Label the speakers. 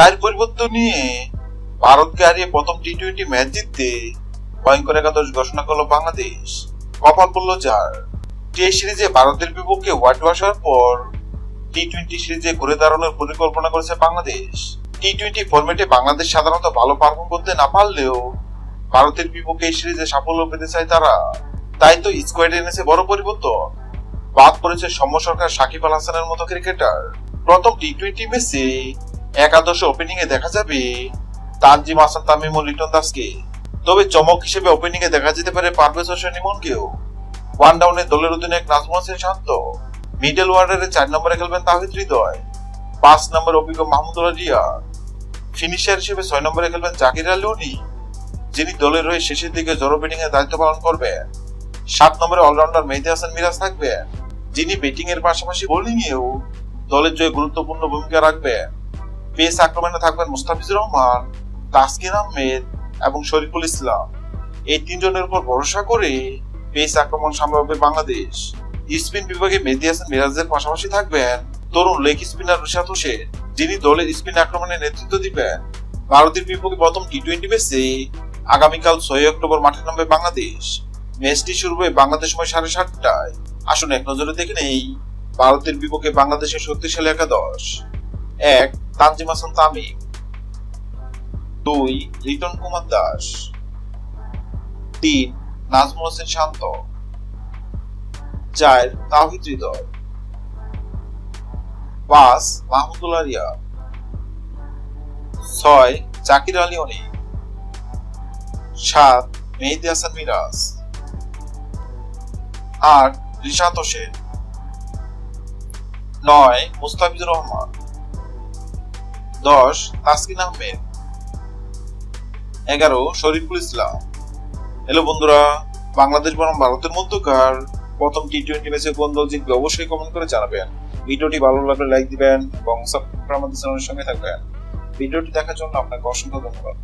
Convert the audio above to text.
Speaker 1: চার পরিবর্তন নিয়ে ভারতকে হারিয়ে প্রথম টি টোয়েন্টি ম্যাচ জিততে ভয়ঙ্কর একাদশ ঘোষণা করল বাংলাদেশ। কপাল পড়ল যার টেস্ট সিরিজে ভারতের বিপক্ষে হোয়াইট হওয়ার পর টি টোয়েন্টি সিরিজে ঘুরে দাঁড়ানোর পরিকল্পনা করেছে বাংলাদেশ। টি টোয়েন্টি ফরম্যাটে বাংলাদেশ সাধারণত ভালো পারফর্ম করতে না পারলেও ভারতের বিপক্ষে এই সিরিজে সাফল্য পেতে চায় তারা। তাই তো স্কোয়াডে এনেছে বড় পরিবর্তন। বাদ পড়েছে সৌম্য সরকার, সাকিব আল হাসানের মতো ক্রিকেটার প্রথম টি টোয়েন্টি ম্যাচে একাদশ ওপেনিং এ দেখা যাবে তানজিম হাসান, তামিম ও লিটন দাসকে। তবে চমক হিসেবে ওপেনিং এ দেখা যেতে পারে পারভেজ হোসেন ইমনকেও। ওয়ান ডাউনে দলের অধিনায়ক নাজমুল হোসেন শান্ত। মিডল ওয়ার্ডারে চার নম্বরে খেলবেন তাহিদ হৃদয়। পাঁচ নম্বরে অভিজ্ঞ মাহমুদুল্লাহ রিয়া ফিনিশার হিসেবে ছয় নম্বরে খেলবেন জাকির আলী যিনি দলের হয়ে শেষের দিকে জড়ো ব্যাটিং এর দায়িত্ব পালন করবেন। সাত নম্বরে অলরাউন্ডার মেহেদি হাসান মিরাজ থাকবেন, যিনি ব্যাটিং এর পাশাপাশি বোলিং এও দলের জয়ে গুরুত্বপূর্ণ ভূমিকা রাখবেন। পেস আক্রমণে থাকবেন মুস্তাফিজুর রহমান, তাসকিন আহমেদ এবং শরীফুল ইসলাম। এই তিনজনের উপর ভরসা করে পেস আক্রমণ সামলাবে বাংলাদেশ। স্পিন বিভাগে মেহেদি হাসান মিরাজের পাশাপাশি থাকবেন তরুণ লেগ স্পিনার রুশাদ হোসেন, যিনি দলের স্পিন আক্রমণে নেতৃত্ব দিবেন। ভারতের বিপক্ষে প্রথম টি টোয়েন্টি ম্যাচে আগামীকাল ছয় অক্টোবর মাঠে নামবে বাংলাদেশ। ম্যাচটি শুরু হবে বাংলাদেশ সময় সাড়ে সাতটায়। আসুন এক নজরে দেখে নেই, ভারতের বিপক্ষে বাংলাদেশের শক্তিশালী একাদশ। এক তানজিম হাসান তামিম। দুই, লিটন কুমার দাস। তিন, নাজমুল হোসেন শান্ত। চার তাহিদ হৃদয়। পাঁচ মাহমুদুল্লাহ রিয়া ছয়, জাকির আলী অনি সাত, মেহেদি হাসান মিরাজ। আট, রিশাদ হোসেন। নয়, মুস্তাফিজুর রহমান। দশ, তাসকিন আহমেদ। এগারো, শরীফুল ইসলাম। হ্যালো বন্ধুরা, বাংলাদেশ বনাম ভারতের মধ্যকার প্রথম টি টোয়েন্টি ম্যাচে কোন দল জিতবে অবশ্যই কমেন্ট করে জানাবেন। ভিডিওটি ভালো লাগলে লাইক দিবেন এবং সাবস্ক্রাইব আমাদের চ্যানেলের সঙ্গে থাকবেন। ভিডিওটি দেখার জন্য আপনাকে অসংখ্য ধন্যবাদ।